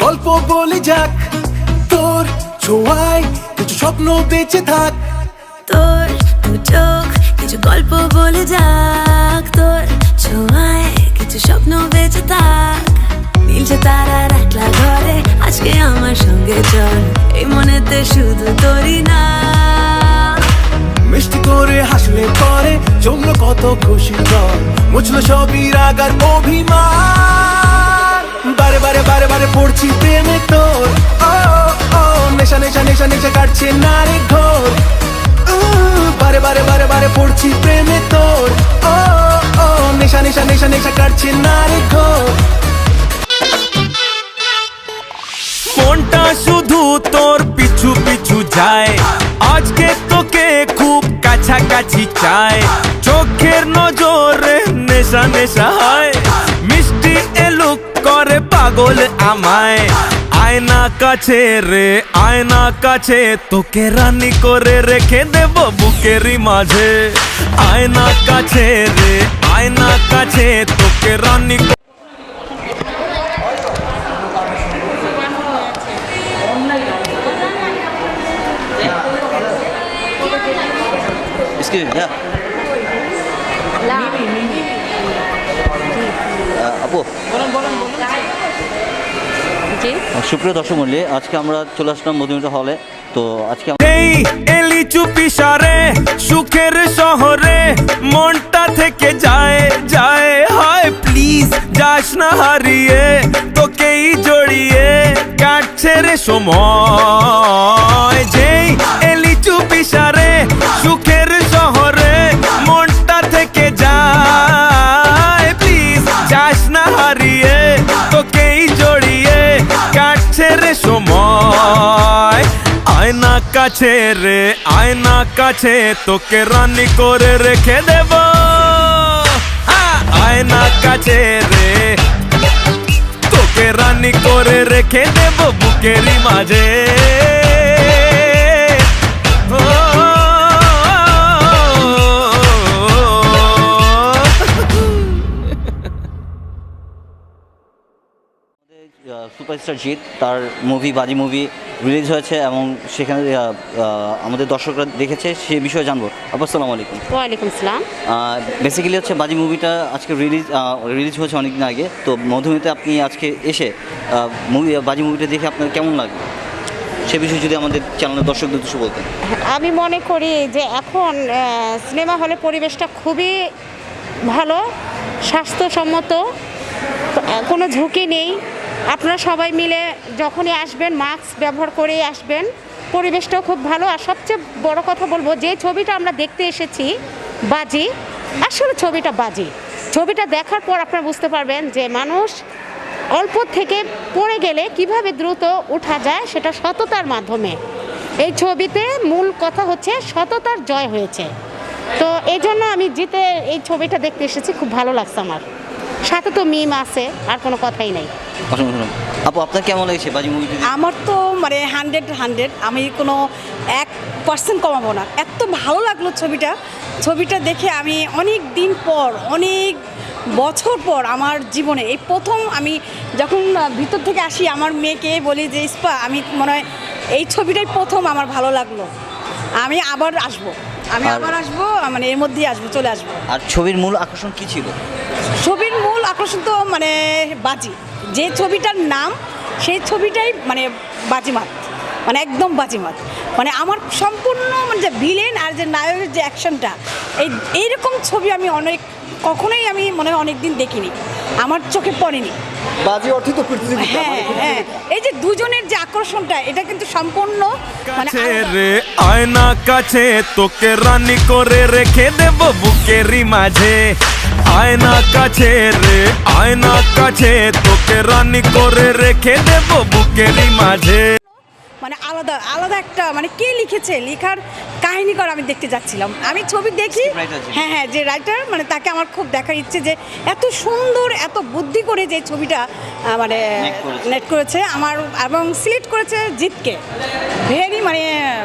গল্প বলে যাক। তোর ছোঁয়ায় কিছু স্বপ্ন বেঁচে থাক। তোর দু চোখ কিছু গল্প বলে যাক। তোর ছোঁয়ায় কিছু স্বপ্ন বেঁচে থাক। নীলছে তারার একলা ঘরে আজকে আমার সঙ্গে চল। এই মনেতে শুধু তোরই না মিষ্টি করে হাসলে পরে জমলো কত খুশি জল মুছলো সবই রাগার অভিমান। বারে বারে বারে বারে পড়ছি প্রেমে তোর। ও ও, নেশা নেশা নেশা নেশা কাটছে না ঘোর। বারে বারে বারে বারে পড়ছি প্রেমে তোর। ও ও, নেশা নেশা নেশা নেশা কাটছে না ঘোর। মনটা শুধু তোর পিছু পিছু যায়। আজকে তোকে খুব কাছাকাছি চায় চোখের নজরে নেশা নেশা হয়। পাগল আমায়। আয়না কাছে রে আয়না কাছে। তোকে রানী করে রেখে দেব বুকেরই মাঝে। আয়না কাছে রে আয়না কাছে। তোকে রানি Excuse me, yeah. আহ, সুপ্রিয় দর্শক মূল্যে আজকে আমরা চলে আসলাম মধুমিতা হলে। তো আজকে এই এলি চুপি সারে সুখের শহরে মনটা থেকে যায় যায়। হায় প্লিজ যাস না হারিয়ে তোকেই জড়িয়ে কাটছে রে সময়। যেই এলি চুপি সারে সুখের কাছে রে আয়না কাছে, তোকে রানী করে রেখে দেব। আয়না কাছে রে। তোকে রানী করে রেখে দেব বুকেরই মাঝে। সুপারস্টার জিৎ তার মুভি বাজি মুভি রিলিজ হয়েছে এবং সেখানে আমাদের দর্শকরা দেখেছে সে বিষয়ে জানব। আপু আসসালামু আলাইকুম। ওয়ালাইকুম সালাম। বেসিক্যালি হচ্ছে বাজি মুভিটা আজকে রিলিজ রিলিজ হয়েছে অনেকদিন আগে। তো মধুমিতে আপনি আজকে এসে মুভি বাজি মুভিটা দেখে আপনার কেমন লাগল? সে বিষয়ে যদি আমাদের চ্যানেলের দর্শকদের কিছু বলতেন। আমি মনে করি যে এখন সিনেমা হলে পরিবেশটা খুবই ভালো স্বাস্থ্যসম্মত কোনো ঝুঁকি নেই। আপনারা সবাই মিলে যখনই আসবেন মাস্ক ব্যবহার করে আসবেন। পরিবেশটাও খুব ভালো। আর সবচেয়ে বড় কথা বলব, যে ছবিটা আমরা দেখতে এসেছি, বাজি, আসলে ছবিটা বাজি। ছবিটা দেখার পর আপনারা বুঝতে পারবেন যে মানুষ অল্প থেকে পড়ে গেলে কীভাবে দ্রুত ওঠা যায়, সেটা সততার মাধ্যমে। এই ছবিতে মূল কথা হচ্ছে সততার জয় হয়েছে। তো এই জন্য আমি জিতে এই ছবিটা দেখতে এসেছি, খুব ভালো লাগছে আমার। সাথে তো মিম আছে আর কোনো কথাই নাই। আপু আপনার কেমন লেগেছে বাজি মুভিটি আমার তো মানে হান্ড্রেড হান্ড্রেড আমি কোনো এক পার্সেন্ট কমাবো না। এত ভালো লাগল ছবিটা। ছবিটা দেখে আমি অনেক দিন পর অনেক বছর পর আমার জীবনে এই প্রথম আমি যখন ভিতর থেকে আসি আমার মেয়েকে বলি যে ইস্পা আমি মনে হয় এই ছবিটাই প্রথম আমার ভালো লাগল। আমি আবার আসব। আমি আবার আসব মানে এর মধ্যেই আসব চলে আসব। আর ছবির মূল আকর্ষণ কি ছিল? ছবির মূল আকর্ষণ তো মানে বাজি। যে ছবিটার নাম সেই ছবিটাই মানে বাজিমাত। মানে একদম বাজিমাত। মানে আমার সম্পূর্ণ মানে যে ভিলেন আর যে নায়কের যে অ্যাকশনটা এই এইরকম ছবি আমি অনেক কখনোই আমি মনে হয় অনেক দিন দেখিনি। আমার চোখে পড়েনি। বাজি অর্থই তো প্রতিযোগিতা হ্যাঁ মানে হ্যাঁ। এই যে দুজনের যে আকর্ষণটা এটা কিন্তু সম্পূর্ণ মানে রে আয়না কাছে তোকে রানী করে রেখে দেব বুকেরই মাঝে। আয়না কাছে রে আয়না কাছে তোকে রানি করে রেখে দেব বুকেরই মাঝে। মানে আলাদা আলাদা একটা মানে কে লিখেছে? লেখার কাহিনী কর আমি দেখতে যাচ্ছিলাম। আমি ছবি দেখি হ্যাঁ হ্যাঁ যে রাইটার মানে তাকে আমার খুব দেখার ইচ্ছে যে এত সুন্দর এত বুদ্ধি করে যে ছবিটা মানে নেট করেছে। আমার এবং সিলেক্ট করেছে জিতকে ভেরি মানে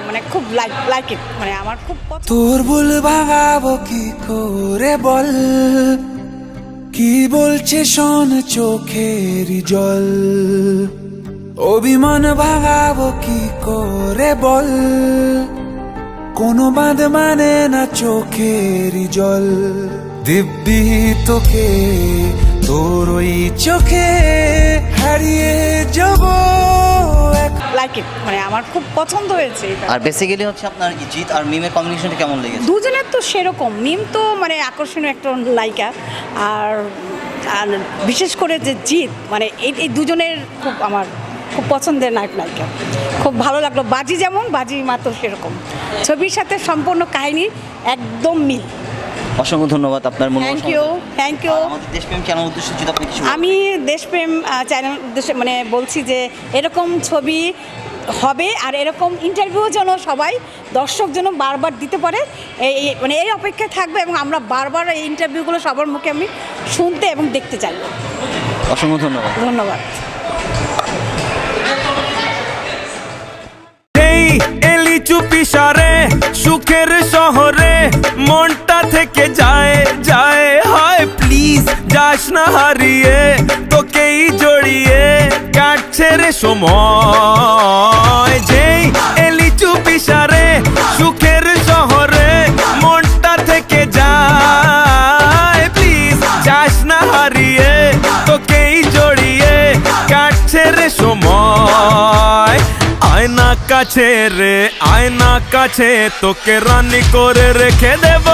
মানে খুব লাইক লাইক ইট মানে আমার খুব তোর ভুল ভাঙাবো কি করে বল? কি বলছে শোন চোখের জল? অভিমান ভাঙাবো কি করে বল? কোনো বাঁধ মানে না চোখেরই জল। দিব্যি তোকে তোর ওই চোখে হারিয়ে যাব এক লাইক ইট মানে আমার খুব পছন্দ হয়েছে আর বেসিক্যালি হচ্ছে আপনার জিৎ আর মিমের কম্বিনেশনটা কেমন লেগেছে? দুজনের তো সেরকম। মিম তো মানে আকর্ষণীয় একটা লাইকা আর আর বিশেষ করে যে জিৎ মানে এই এই দুজনের খুব আমার খুব পছন্দের নায়ক নায়িকা। খুব ভালো লাগল। বাজি যেমন বাজি মাত্র সেরকম। ছবির সাথে সম্পূর্ণ কাহিনী একদম মিল। অসংখ্য ধন্যবাদ আপনার মূল্যবান thank you thank you Deshprem channel উদ্দেশ্যে যদি আপনি কিছু আমি দেশপ্রেম চ্যানেল উদ্দেশ্যে মানে বলছি যে এরকম ছবি হবে আর এরকম ইন্টারভিউ যেন সবাই দর্শক যেন বারবার দিতে পারে এই এই- মানে এই অপেক্ষায় থাকবে এবং আমরা বারবার এই ইন্টারভিউগুলো সবার মুখে আমি শুনতে এবং দেখতে চাই। অসংখ্য ধন্যবাদ। ধন্যবাদ। এলি চুপি সারে, সুখের শহরে মনটা থেকে যায় যায়। হায় প্লিজ যাস না হারিয়ে, তোকেই জড়িয়ে কাটছে রে সময়। যেই এলি চুপি সারে, সুখের আয়না কাছে রে, আয়না কাছে, তোকে রানী করে রেখে দেব।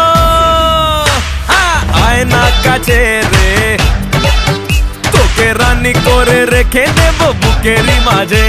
আয়না কাছে রে, তোকে রানী করে রেখে দেব বুকেরই মাঝে।